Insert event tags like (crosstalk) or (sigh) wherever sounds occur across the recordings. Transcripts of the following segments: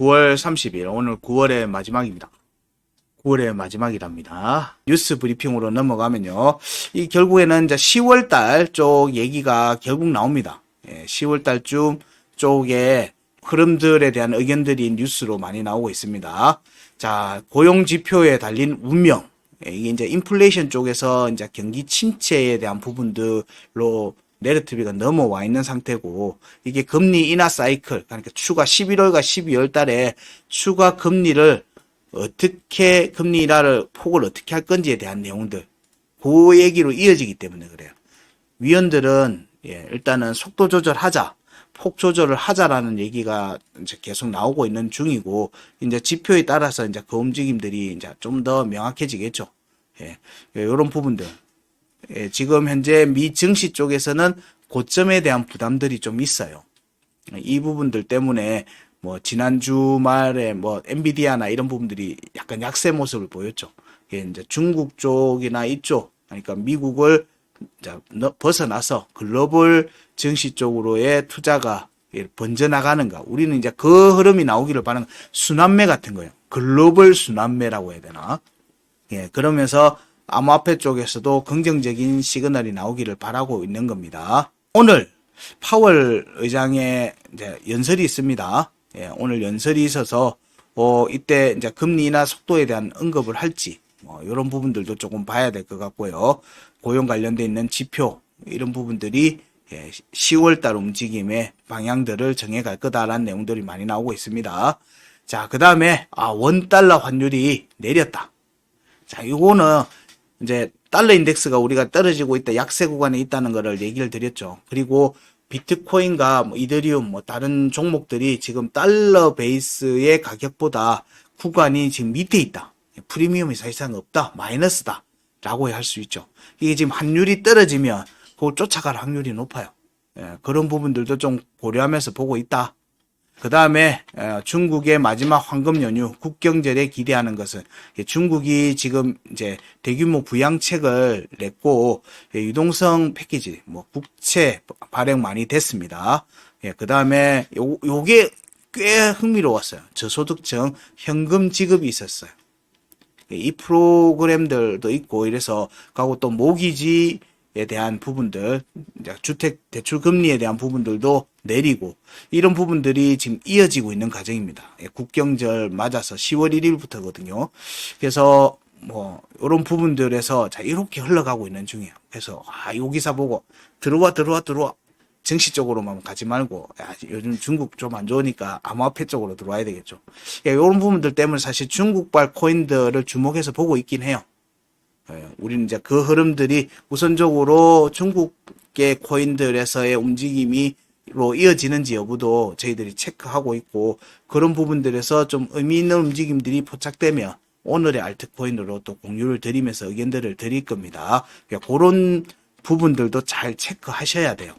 9월 30일 오늘 9월의 마지막입니다. 9월의 마지막이랍니다. 뉴스 브리핑으로 넘어가면요. 이 결국에는 이제 10월 달 쪽 얘기가 결국 나옵니다. 예, 10월 달쯤 쪽에 흐름들에 대한 의견들이 뉴스로 많이 나오고 있습니다. 자, 고용 지표에 달린 운명. 예, 이게 이제 인플레이션 쪽에서 이제 경기 침체에 대한 부분들로 내러티브가 넘어와 있는 상태고 이게 금리 인하 사이클 그러니까 추가 11월과 12월 달에 추가 금리를 어떻게 금리 인하를 폭을 어떻게 할 건지에 대한 내용들 그 얘기로 이어지기 때문에 그래요. 위원들은 예, 일단은 속도 조절하자, 폭 조절을 하자라는 얘기가 이제 계속 나오고 있는 중이고 이제 지표에 따라서 이제 그 움직임들이 이제 좀 더 명확해지겠죠. 예, 이런 부분들. 예, 지금 현재 미 증시 쪽에서는 고점에 대한 부담들이 좀 있어요. 이 부분들 때문에 뭐 지난 주 말에 뭐 엔비디아나 이런 부분들이 약간 약세 모습을 보였죠. 이게 이제 중국 쪽이나 이쪽 그러니까 미국을 벗어나서 글로벌 증시 쪽으로의 투자가 예, 번져나가는가. 우리는 이제 그 흐름이 나오기를 바라는 순환매 같은 거예요. 글로벌 순환매라고 해야 되나. 예, 그러면서 암호화폐 쪽에서도 긍정적인 시그널이 나오기를 바라고 있는 겁니다. 오늘 파월 의장의 연설이 있습니다. 예, 오늘 연설이 있어서 어, 이때 이제 금리 인하 속도에 대한 언급을 할지 뭐 이런 부분들도 조금 봐야 될 것 같고요. 고용 관련돼 있는 지표 이런 부분들이 예, 10월 달 움직임의 방향들을 정해갈 거다라는 내용들이 많이 나오고 있습니다. 자, 그 다음에 아, 원 달러 환율이 내렸다. 자, 요거는 이제 달러 인덱스가 우리가 떨어지고 있다, 약세 구간에 있다는 거를 얘기를 드렸죠. 그리고 비트코인과 뭐 이더리움, 뭐 다른 종목들이 지금 달러 베이스의 가격보다 구간이 지금 밑에 있다. 프리미엄이 사실상 없다, 마이너스다. 라고 할 수 있죠. 이게 지금 환율이 떨어지면 그걸 쫓아갈 확률이 높아요. 예, 그런 부분들도 좀 고려하면서 보고 있다. 그 다음에 중국의 마지막 황금 연휴 국경절에 기대하는 것은 예, 중국이 지금 이제 대규모 부양책을 냈고 예, 유동성 패키지 뭐 국채 발행 많이 됐습니다. 예, 그 다음에 요 요게 꽤 흥미로웠어요. 저소득층 현금 지급이 있었어요. 예, 이 프로그램들도 있고 이래서 가고 또 모기지에 대한 부분들 주택 대출 금리에 대한 부분들도 내리고 이런 부분들이 지금 이어지고 있는 과정입니다. 예, 국경절 맞아서 10월 1일부터거든요. 그래서 뭐 이런 부분들에서 자 이렇게 흘러가고 있는 중이에요. 그래서 아, 요 기사 보고 들어와 들어와 들어와 증시 쪽으로만 가지 말고 야, 요즘 중국 좀 안 좋으니까 암호화폐 쪽으로 들어와야 되겠죠. 예, 이런 부분들 때문에 사실 중국발 코인들을 주목해서 보고 있긴 해요. 예, 우리는 이제 그 흐름들이 우선적으로 중국계 코인들에서의 움직임이 로 이어지는지 여부도 저희들이 체크하고 있고 그런 부분들에서 좀 의미 있는 움직임들이 포착되면 오늘의 알트코인으로 또 공유를 드리면서 의견들을 드릴 겁니다. 그러니까 그런 부분들도 잘 체크하셔야 돼요.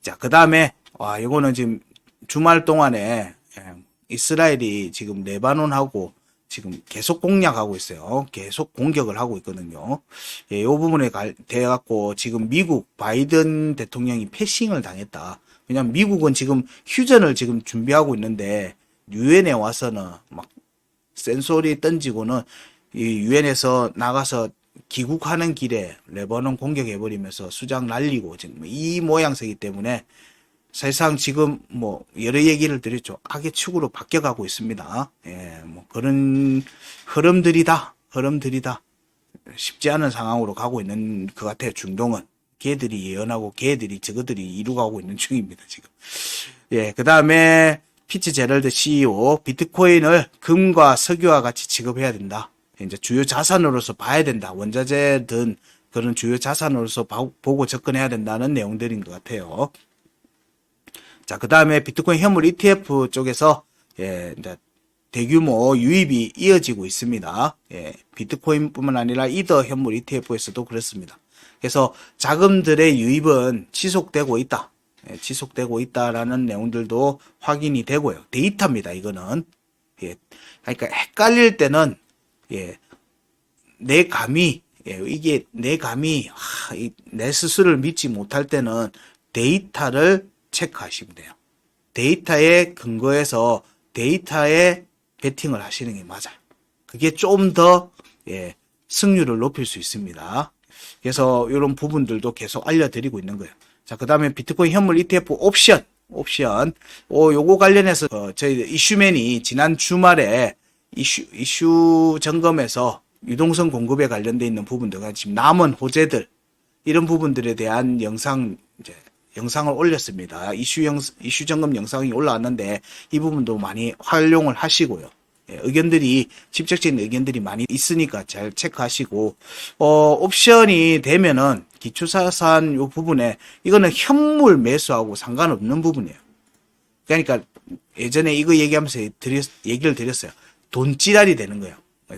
자, 그 다음에, 와, 이거는 지금 주말 동안에 예, 이스라엘이 지금 레바논하고 지금 계속 공략하고 있어요. 계속 공격을 하고 있거든요. 예, 이 부분에 갈- 대해 갖고 지금 미국 바이든 대통령이 패싱을 당했다. 왜냐면 미국은 지금 휴전을 지금 준비하고 있는데 유엔에 와서는 막 센소리 던지고는 이 유엔에서 나가서 귀국하는 길에 레바논 공격해버리면서 수장 날리고 지금 이 모양새이기 때문에 사실상 지금 뭐 여러 얘기를 드렸죠. 악의 축으로 바뀌어가고 있습니다. 예, 뭐 그런 흐름들이다. 흐름들이다. 쉽지 않은 상황으로 가고 있는 것 같아요. 중동은. 걔들이 예언하고 걔들이 저거들이 이루가고 있는 중입니다. 지금. 예, 그 다음에 피치 제럴드 CEO 비트코인을 금과 석유와 같이 취급해야 된다. 이제 주요 자산으로서 봐야 된다. 원자재든 그런 주요 자산으로서 봐- 보고 접근해야 된다는 내용들인 것 같아요. 자, 그 다음에 비트코인 현물 ETF 쪽에서, 예, 이제 대규모 유입이 이어지고 있습니다. 예, 비트코인뿐만 아니라 이더 현물 ETF에서도 그렇습니다. 그래서 자금들의 유입은 지속되고 있다. 예, 지속되고 있다라는 내용들도 확인이 되고요. 데이터입니다. 이거는. 예, 그러니까 헷갈릴 때는, 예, 내 감이, 예, 이게 내 감이, 하, 이, 내 스스로를 믿지 못할 때는 데이터를 체크하시면 돼요. 데이터에 근거해서 데이터에 베팅을 하시는 게 맞아요. 그게 좀 더 예, 승률을 높일 수 있습니다. 그래서 이런 부분들도 계속 알려드리고 있는 거예요. 자, 그 다음에 비트코인 현물 ETF 옵션, 옵션. 어, 요거 관련해서 어, 저희 이슈맨이 지난 주말에 이슈, 이슈 점검에서 유동성 공급에 관련돼 있는 부분들과 지금 남은 호재들, 이런 부분들에 대한 영상, 영상을 올렸습니다. 이슈 영, 이슈 점검 영상이 올라왔는데 이 부분도 많이 활용을 하시고요. 예, 의견들이 직접적인 의견들이 많이 있으니까 잘 체크하시고 어 옵션이 되면은 기초자산 요 부분에 이거는 현물 매수하고 상관없는 부분이에요. 그러니까 예전에 이거 얘기하면서 드렸, 얘기를 드렸어요. 돈찌랄이 되는 거예요.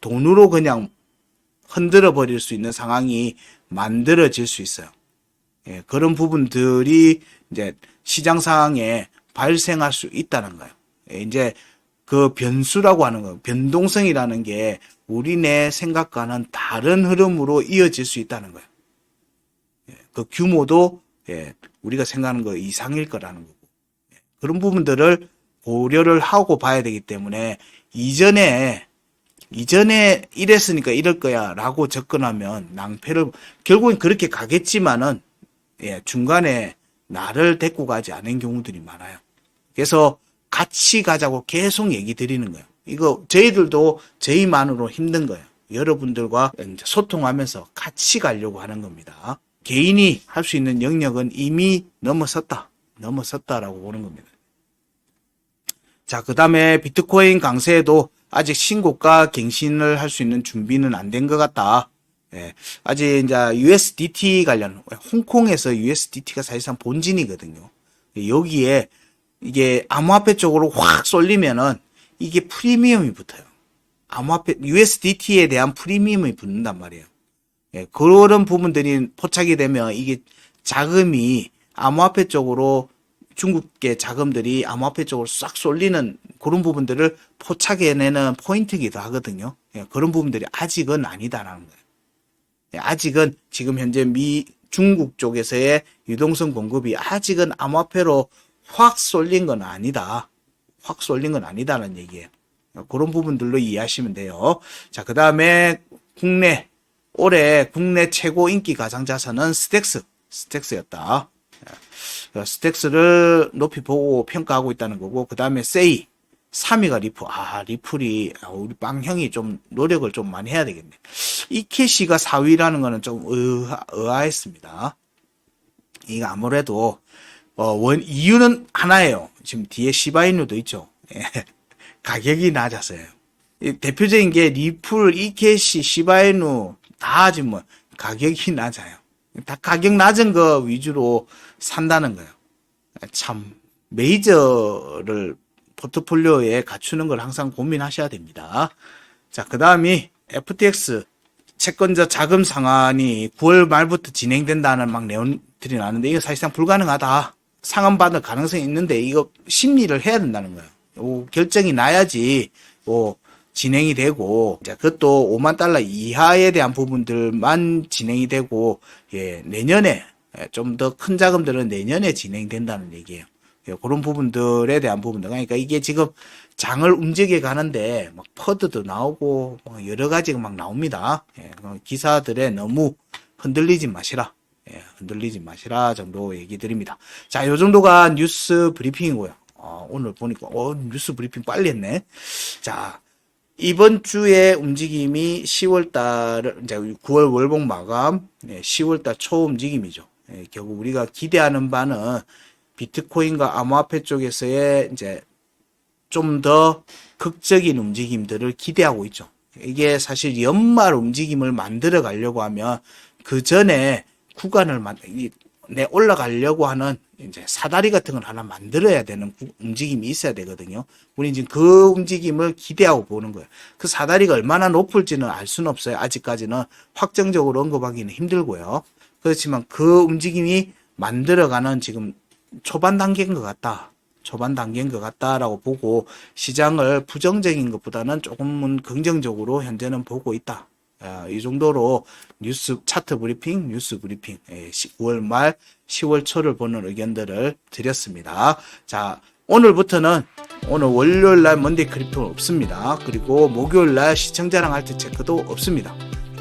돈으로 그냥 흔들어 버릴 수 있는 상황이 만들어질 수 있어요. 예, 그런 부분들이 이제 시장 상황에 발생할 수 있다는 거예요. 예, 이제 그 변수라고 하는 거, 변동성이라는 게 우리네 생각과는 다른 흐름으로 이어질 수 있다는 거예요. 예, 그 규모도 예, 우리가 생각하는 거 이상일 거라는 거고 예, 그런 부분들을 고려를 하고 봐야 되기 때문에 이전에 이전에 이랬으니까 이럴 거야라고 접근하면 낭패를 결국엔 그렇게 가겠지만은 예, 중간에 나를 데리고 가지 않은 경우들이 많아요. 그래서 같이 가자고 계속 얘기 드리는 거예요. 이거 저희들도 저희만으로 힘든 거예요. 여러분들과 소통하면서 같이 가려고 하는 겁니다. 개인이 할 수 있는 영역은 이미 넘어섰다. 넘어섰다라고 보는 겁니다. 자, 그 다음에 비트코인 강세에도 아직 신고가 갱신을 할 수 있는 준비는 안 된 것 같다. 예, 아직 이제 USDT 관련, 홍콩에서 USDT가 사실상 본진이거든요. 여기에 이게 암호화폐 쪽으로 확 쏠리면은 이게 프리미엄이 붙어요. 암호화폐, USDT에 대한 프리미엄이 붙는단 말이에요. 예, 그런 부분들이 포착이 되면 이게 자금이 암호화폐 쪽으로 중국계 자금들이 암호화폐 쪽으로 싹 쏠리는 그런 부분들을 포착해내는 포인트이기도 하거든요. 예, 그런 부분들이 아직은 아니다라는 거예요. 예, 아직은 지금 현재 미 중국 쪽에서의 유동성 공급이 아직은 암호화폐로 확 쏠린 건 아니다. 확 쏠린 건 아니다라는 얘기예요. 그런 부분들로 이해하시면 돼요. 자, 그 다음에 국내, 올해 국내 최고 인기 가상 자산은 스택스, 스택스였다. 예, 스택스를 높이 보고 평가하고 있다는 거고, 그 다음에 세이, 3위가 리플. 아, 리플이, 아, 우리 빵형이 좀 노력을 좀 많이 해야 되겠네. 이케시가 4위라는 거는 좀 의아, 의아했습니다. 이거 아무래도 어, 원, 이유는 하나예요. 지금 뒤에 시바이누도 있죠. 예. (laughs) 가격이 낮았어요. 이 대표적인 게 리플, 이케시, 시바이누 다 지금 뭐 가격이 낮아요. 다 가격 낮은 거 위주로 산다는 거예요. 참 메이저를 포트폴리오에 갖추는 걸 항상 고민하셔야 됩니다. 자, 그 다음이 FTX 채권자 자금 상환이 9월 말부터 진행된다는 막 내용들이 나는데 이거 사실상 불가능하다. 상환받을 가능성이 있는데 이거 심리를 해야 된다는 거예요. 요 결정이 나야지 뭐 진행이 되고 이제 그것도 5만 달러 이하에 대한 부분들만 진행이 되고 예 내년에 좀 더 큰 자금들은 내년에 진행된다는 얘기예요. 예, 그런 부분들에 대한 부분들 그러니까 이게 지금 장을 움직여 가는데 막 퍼드도 나오고 뭐 여러 가지가 막 나옵니다. 예, 그 기사들에 너무 흔들리지 마시라. 예, 흔들리지 마시라 정도 얘기 드립니다. 자, 요 정도가 뉴스 브리핑이고요. 어, 오늘 보니까, 어, 뉴스 브리핑 빨리 했네. 자, 이번 주의 움직임이 10월 달, 이제 9월 월봉 마감, 예, 10월 달 초 움직임이죠. 예, 결국 우리가 기대하는 바는 비트코인과 암호화폐 쪽에서의 이제 좀 더 극적인 움직임들을 기대하고 있죠. 이게 사실 연말 움직임을 만들어 가려고 하면 그 전에 구간을 내 올라가려고 하는 이제 사다리 같은 걸 하나 만들어야 되는 구- 움직임이 있어야 되거든요. 우리 지금 그 움직임을 기대하고 보는 거예요. 그 사다리가 얼마나 높을지는 알 수는 없어요. 아직까지는 확정적으로 언급하기는 힘들고요. 그렇지만 그 움직임이 만들어가는 지금 초반 단계인 것 같다. 초반 단계인 것 같다라고 보고 시장을 부정적인 것보다는 조금은 긍정적으로 현재는 보고 있다. 아, 이 정도로 뉴스 차트 브리핑, 뉴스 브리핑, 예, 9월 말, 10월 초를 보는 의견들을 드렸습니다. 자, 오늘부터는 오늘 월요일 날 먼데이 크립토는 없습니다. 그리고 목요일 날 시청자랑 할트 체크도 없습니다.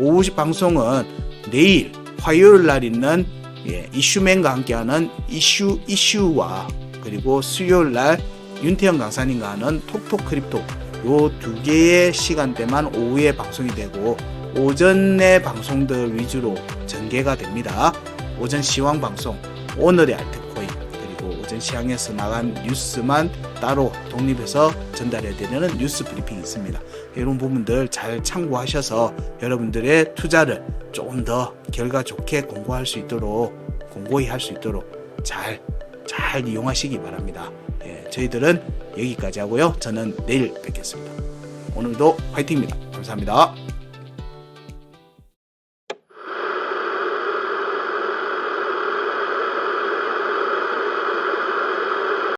오후 시 방송은 내일 화요일 날 있는 예, 이슈맨과 함께하는 이슈 이슈와 그리고 수요일 날 윤태영 강사님과 하는 톡톡 크립토 요두 개의 시간대만 오후에 방송이 되고 오전의 방송들 위주로 전개가 됩니다. 오전 시황 방송, 오늘의 알트코인 그리고 오전 시황에서 나간 뉴스만 따로 독립해서 전달해 드리는 뉴스 브리핑이 있습니다. 이런 부분들 잘 참고하셔서 여러분들의 투자를 조금 더 결과 좋게 공고할 수 있도록 공고히 할 수 있도록 잘 잘 이용하시기 바랍니다. 예, 저희들은 여기까지 하고요. 저는 내일 뵙겠습니다. 오늘도 화이팅입니다. 감사합니다.